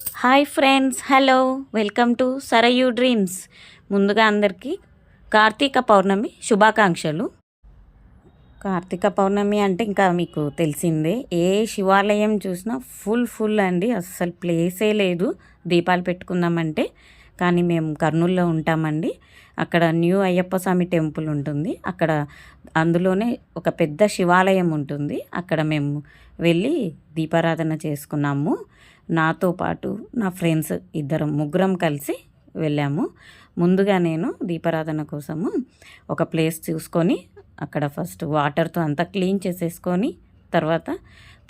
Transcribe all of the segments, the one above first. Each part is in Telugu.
Hi friends hello. Welcome to Sarayu dreams. ముందుగా అందరికీ కార్తీక పౌర్ణమి శుభాకాంక్షలు. కార్తీక పౌర్ణమి అంటే ఇంకా మీకు తెలిసిందే ఏ శివాలయం చూసినా ఫుల్ ఫుల్ అండి. అస్సలు ప్లేసే లేదు. దీపాలు పెట్టుకుందామంటే కానీ మేము కర్నూలులో ఉంటామండి. అక్కడ న్యూ అయ్యప్ప స్వామి టెంపుల్ ఉంటుంది. అక్కడ అందులోనే ఒక పెద్ద శివాలయం ఉంటుంది. అక్కడ మేము వెళ్ళి దీపారాధన చేసుకున్నాము. నాతో పాటు నా ఫ్రెండ్స్ ఇద్దరం ముగ్గురం కలిసి వెళ్ళాము. ముందుగా నేను దీపారాధన కోసము ఒక ప్లేస్ చూసుకొని అక్కడ ఫస్ట్ వాటర్తో అంతా క్లీన్ చేసేసుకొని తర్వాత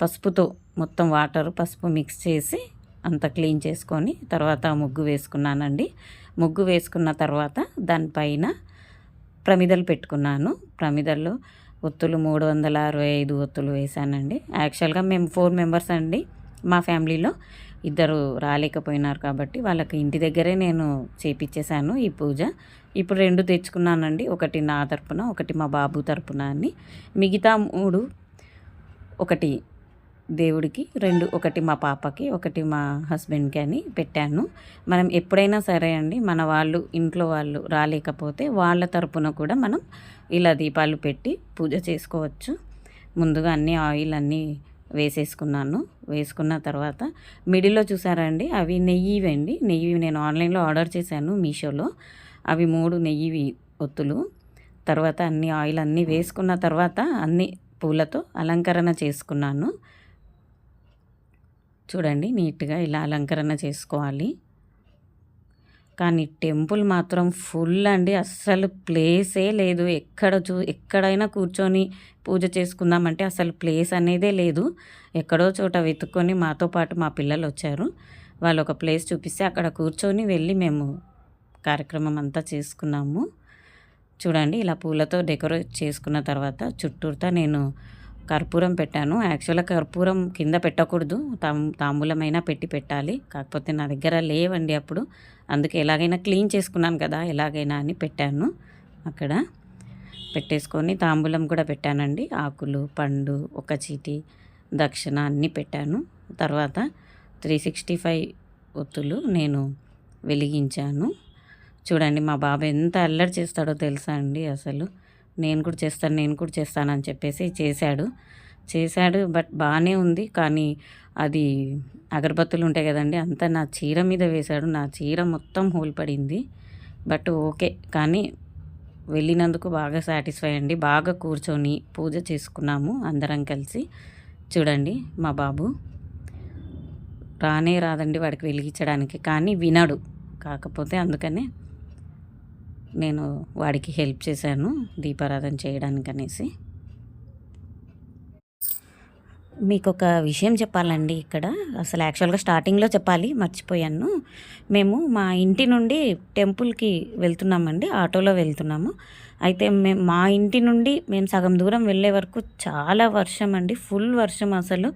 పసుపుతో మొత్తం వాటర్ పసుపు మిక్స్ చేసి అంతా క్లీన్ చేసుకొని తర్వాత ముగ్గు వేసుకున్నానండి. ముగ్గు వేసుకున్న తర్వాత దానిపైన ప్రమిదలు పెట్టుకున్నాను. ప్రమిదల్లో ఒత్తులు మూడు వందల అరవై ఐదు ఒత్తులు వేశానండి. యాక్చువల్గా మేము ఫోర్ మెంబర్స్ అండి. మా ఫ్యామిలీలో ఇద్దరు రాలేకపోయినారు కాబట్టి వాళ్ళకి ఇంటి దగ్గరే నేను చేపించేశాను ఈ పూజ. ఇప్పుడు రెండు తెచ్చుకున్నానండి. ఒకటి నా తరపున ఒకటి మా బాబు తరపున అని మిగతా మూడు ఒకటి దేవుడికి రెండు ఒకటి మా పాపకి ఒకటి మా హస్బెండ్కి అని పెట్టాను. మనం ఎప్పుడైనా సరే అండి మన వాళ్ళు ఇంట్లో వాళ్ళు రాలేకపోతే వాళ్ళ తరపున కూడా మనం ఇలా దీపాలు పెట్టి పూజ చేసుకోవచ్చు. ముందుగా అన్ని ఆయిల్ అన్నీ వేసేసుకున్నాను. వేసుకున్న తర్వాత మిడిల్లో చూసారండి అవి నెయ్యివండి నెయ్యి నేను ఆన్లైన్లో ఆర్డర్ చేశాను మీషోలో. అవి మూడు నెయ్యి ఒత్తులు. తర్వాత అన్ని ఆయిల్ అన్నీ వేసుకున్న తర్వాత అన్ని పూలతో అలంకరణ చేసుకున్నాను. చూడండి నీట్గా ఇలా అలంకరణ చేసుకోవాలి. కానీ టెంపుల్ మాత్రం ఫుల్ అండి. అస్సలు ప్లేసే లేదు. ఎక్కడ చూ ఎక్కడైనా కూర్చొని పూజ చేసుకుందామంటే అసలు ప్లేస్ అనేదే లేదు. ఎక్కడో చోట వెతుక్కొని మాతో పాటు మా పిల్లలు వచ్చారు. వాళ్ళు ఒక ప్లేస్ చూపిస్తే అక్కడ కూర్చొని వెళ్ళి మేము కార్యక్రమం అంతా చేసుకున్నాము. చూడండి ఇలా పూలతో డెకరేట్ చేసుకున్న తర్వాత చుట్టూరుతా నేను కర్పూరం పెట్టాను. యాక్చువల్గా కర్పూరం కింద పెట్టకూడదు. తాం తాంబూలమైనా పెట్టి పెట్టాలి. కాకపోతే నా దగ్గర లేవండి అప్పుడు. అందుకే ఎలాగైనా క్లీన్ చేసుకున్నాను కదా ఎలాగైనా అని పెట్టాను అక్కడ. పెట్టేసుకొని తాంబూలం కూడా పెట్టానండి. ఆకులు పండు ఒక చీటి దక్షిణ అన్నీ పెట్టాను. తర్వాత త్రీ సిక్స్టీ ఫైవ్ ఒత్తులు నేను వెలిగించాను. చూడండి మా బాబు ఎంత అల్లరి చేస్తాడో తెలుసా అండి అసలు. నేను కూడా చేస్తాను నేను కూడా చేస్తాను అని చెప్పేసి చేశాడు. చేశాడు బట్ బాగానే ఉంది. కానీ అది అగరబత్తులు ఉంటాయి కదండి అంతా నా చీర మీద వేశాడు. నా చీర మొత్తం హోల్ పడింది. బట్ ఓకే కానీ వెళ్ళినందుకు బాగా సాటిస్ఫై అండి. బాగా కూర్చొని పూజ చేసుకున్నాము అందరం కలిసి. చూడండి మా బాబు. రానే రాదండి వాడికి వెలిగించడానికి. కానీ వినడు. కాకపోతే అందుకనే నేను వాడికి హెల్ప్ చేశాను దీపారాధన చేయడానికి అనేసి మీకు ఒక విషయం చెప్పాలండి ఇక్కడ. అసలు యాక్చువల్గా స్టార్టింగ్లో చెప్పాలి మర్చిపోయాను. మేము మా ఇంటి నుండి టెంపుల్కి వెళ్తున్నామండి ఆటోలో వెళ్తున్నాము. అయితే మేము మా ఇంటి నుండి మేము సగం దూరం వెళ్ళే వరకు చాలా వర్షం అండి ఫుల్ వర్షం అసలు.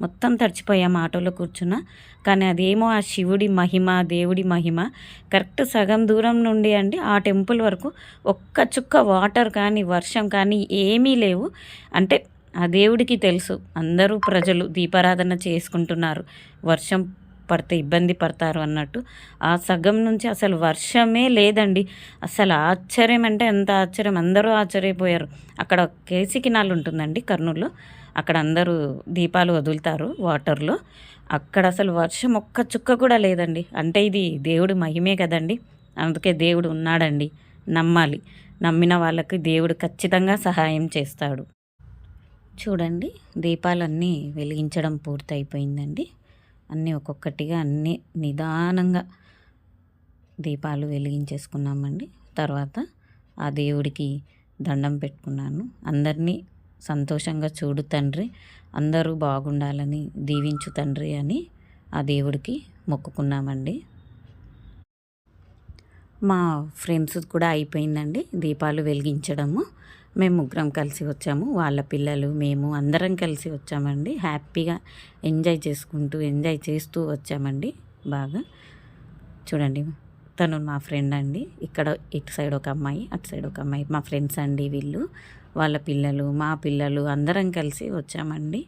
మొత్తం తడిచిపోయాము ఆటోలో కూర్చున్న. కానీ అదేమో ఆ శివుడి మహిమ దేవుడి మహిమ. కరెక్ట్ సగం దూరం నుండి అండి ఆ టెంపుల్ వరకు ఒక్క చుక్క వాటర్ కానీ వర్షం కానీ ఏమీ లేవు. అంటే ఆ దేవుడికి తెలుసు. అందరూ ప్రజలు దీపారాధన చేసుకుంటున్నారు. వర్షం పడితే ఇబ్బంది పడతారు అన్నట్టు. ఆ సగం నుంచి అసలు వర్షమే లేదండి. అసలు ఆశ్చర్యం అంటే ఎంత ఆశ్చర్యం. అందరూ ఆశ్చర్యపోయారు. అక్కడ కేసీ కినాలు ఉంటుందండి కర్నూలులో. అక్కడ అందరూ దీపాలు వదులుతారు వాటర్లో. అక్కడ అసలు వర్షం ఒక్క చుక్క కూడా లేదండి. అంటే ఇది దేవుడు మహిమే కదండి. అందుకే దేవుడు ఉన్నాడండి. నమ్మాలి. నమ్మిన వాళ్ళకి దేవుడు ఖచ్చితంగా సహాయం చేస్తాడు. చూడండి దీపాలన్నీ వెలిగించడం పూర్తయిపోయిందండి. అన్నీ ఒక్కొక్కటిగా అన్నీ నిదానంగా దీపాలు వెలిగించేసుకున్నామండి. తర్వాత ఆ దేవుడికి దండం పెట్టుకున్నాను. అందరినీ సంతోషంగా చూడు తండ్రి అందరూ బాగుండాలని దీవించు తండ్రి అని ఆ దేవుడికి మొక్కుకున్నామండి. మా ఫ్రెండ్స్ కూడా అయిపోయిందండి దీపాలు వెలిగించడము. మేము ముగ్గురం కలిసి వచ్చాము. వాళ్ళ పిల్లలు మేము అందరం కలిసి వచ్చామండి. హ్యాపీగా ఎంజాయ్ చేసుకుంటూ ఎంజాయ్ చేస్తూ వచ్చామండి బాగా. చూడండి తను మా ఫ్రెండ్ అండి. ఇక్కడ ఇటు సైడ్ ఒక అమ్మాయి అటు సైడ్ ఒక అమ్మాయి. మా ఫ్రెండ్స్ అండి వీళ్ళు వాళ్ళ పిల్లలు మా పిల్లలు అందరం కలిసి వచ్చామండి.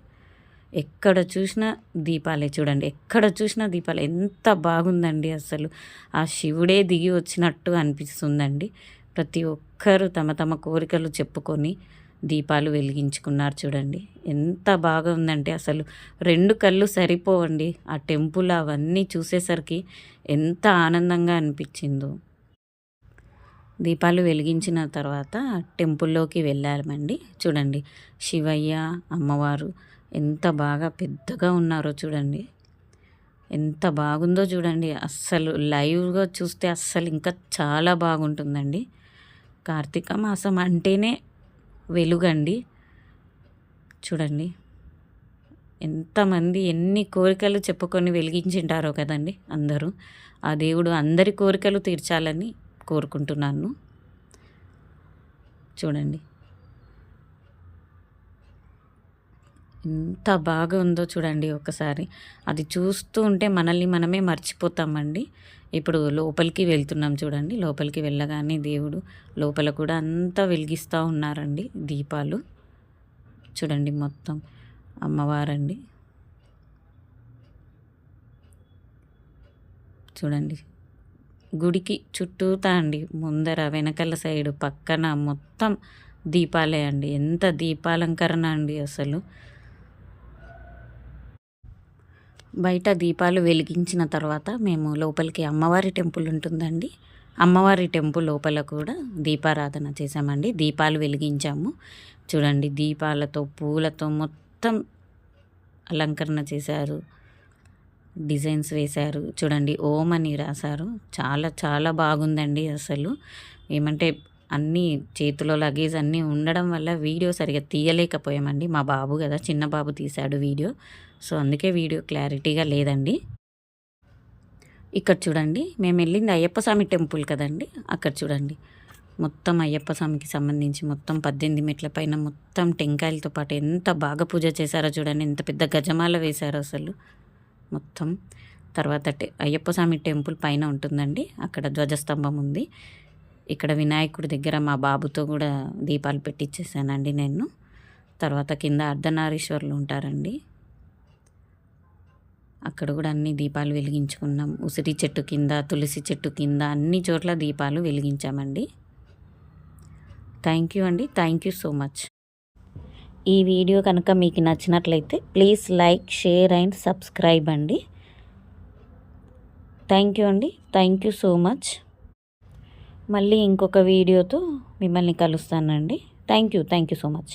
ఎక్కడ చూసినా దీపాలే చూడండి. ఎక్కడ చూసినా దీపాలు. ఎంత బాగుందండి అసలు. ఆ శివుడే దిగి వచ్చినట్టు అనిపిస్తుందండి. ప్రతి ఒక్కరూ తమ తమ కోరికలు చెప్పుకొని దీపాలు వెలిగించుకున్నారు చూడండి. ఎంత బాగా ఉందంటే అసలు రెండు కళ్ళు సరిపోవండి. ఆ టెంపుల్ అవన్నీ చూసేసరికి ఎంత ఆనందంగా అనిపించిందో. దీపాలు వెలిగించిన తర్వాత టెంపుల్లోకి వెళ్ళామండి. చూడండి శివయ్య అమ్మవారు ఎంత బాగా పెద్దగా ఉన్నారో చూడండి. ఎంత బాగుందో చూడండి. అస్సలు లైవ్గా చూస్తే అస్సలు ఇంకా చాలా బాగుంటుందండి. కార్తీక మాసం అంటేనే వెలుగండి. చూడండి. ఎంతమంది ఎన్ని కోరికలు చెప్పుకొని వెలిగించింటారో కదండి అందరూ. ఆ దేవుడు అందరి కోరికలు తీర్చాలని కోరుకుంటున్నాను. చూడండి. ఎంత బాగా ఉందో చూడండి ఒకసారి. అది చూస్తూ ఉంటే మనల్ని మనమే మర్చిపోతామండి. ఇప్పుడు లోపలికి వెళ్తున్నాం చూడండి. లోపలికి వెళ్ళగానే దేవుడు లోపల కూడా అంతా వెలిగిస్తూ ఉన్నారండి దీపాలు. చూడండి మొత్తం అమ్మవారండి. చూడండి. గుడికి చుట్టూతా అండి. ముందర వెనకల సైడు పక్కన మొత్తం దీపాలే అండి. ఎంత దీపాలంకరణ అండి అసలు. బయట దీపాలు వెలిగించిన తర్వాత మేము లోపలికి అమ్మవారి టెంపుల్ ఉంటుందండి. అమ్మవారి టెంపుల్ లోపల కూడా దీపారాధన చేసామండి దీపాలు వెలిగించాము. చూడండి దీపాలతో పూలతో మొత్తం అలంకరణ చేశారు. డిజైన్స్ వేశారు. చూడండి ఓం అని రాశారు. చాలా చాలా బాగుందండి అసలు. ఏమంటే అన్నీ చేతిలో లగేజ్ అన్నీ ఉండడం వల్ల వీడియో సరిగా తీయలేకపోయామండి. మా బాబు కదా చిన్న బాబు తీశాడు వీడియో. సో అందుకే వీడియో క్లారిటీగా లేదండి. ఇక్కడ చూడండి మేము వెళ్ళింది అయ్యప్ప స్వామి టెంపుల్ కదండి. అక్కడ చూడండి. మొత్తం అయ్యప్ప స్వామికి సంబంధించి మొత్తం పద్దెనిమిది మెట్ల పైన మొత్తం టెంకాయలతో పాటు ఎంత బాగా పూజ చేశారో చూడండి. ఎంత పెద్ద గజమాల వేశారో అసలు. మొత్తం తర్వాత అయ్యప్ప స్వామి టెంపుల్ పైన ఉంటుందండి. అక్కడ ధ్వజస్తంభం ఉంది. ఇక్కడ వినాయకుడి దగ్గర మా బాబుతో కూడా దీపాలు పెట్టించేసానండి నేను. తర్వాత కింద అర్ధనారీశ్వరులు ఉంటారండి. అక్కడ కూడా అన్ని దీపాలు వెలిగించుకున్నాం. ఉసిరి చెట్టు కింద తులసి చెట్టు కింద అన్ని చోట్ల దీపాలు వెలిగించామండి. థ్యాంక్ యూ అండి. Thank you so much. ఈ వీడియో కనుక మీకు నచ్చినట్లయితే please like share and subscribe అండి. థ్యాంక్ యూ అండి. Thank you so much. మళ్ళీ ఇంకొక వీడియోతో మిమ్మల్ని కలుస్తానండి. Thank you thank you so much